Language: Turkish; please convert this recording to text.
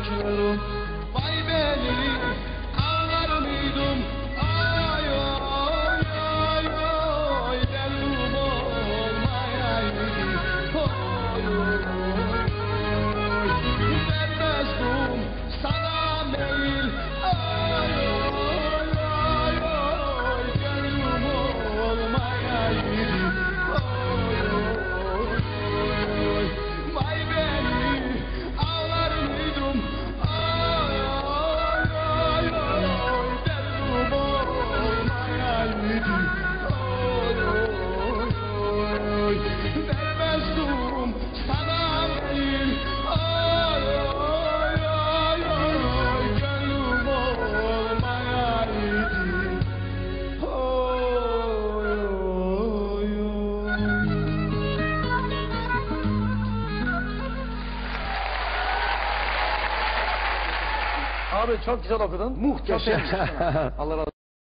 Vay benim Abi çok güzel okudun. Muhteşem. Allah razı olsun.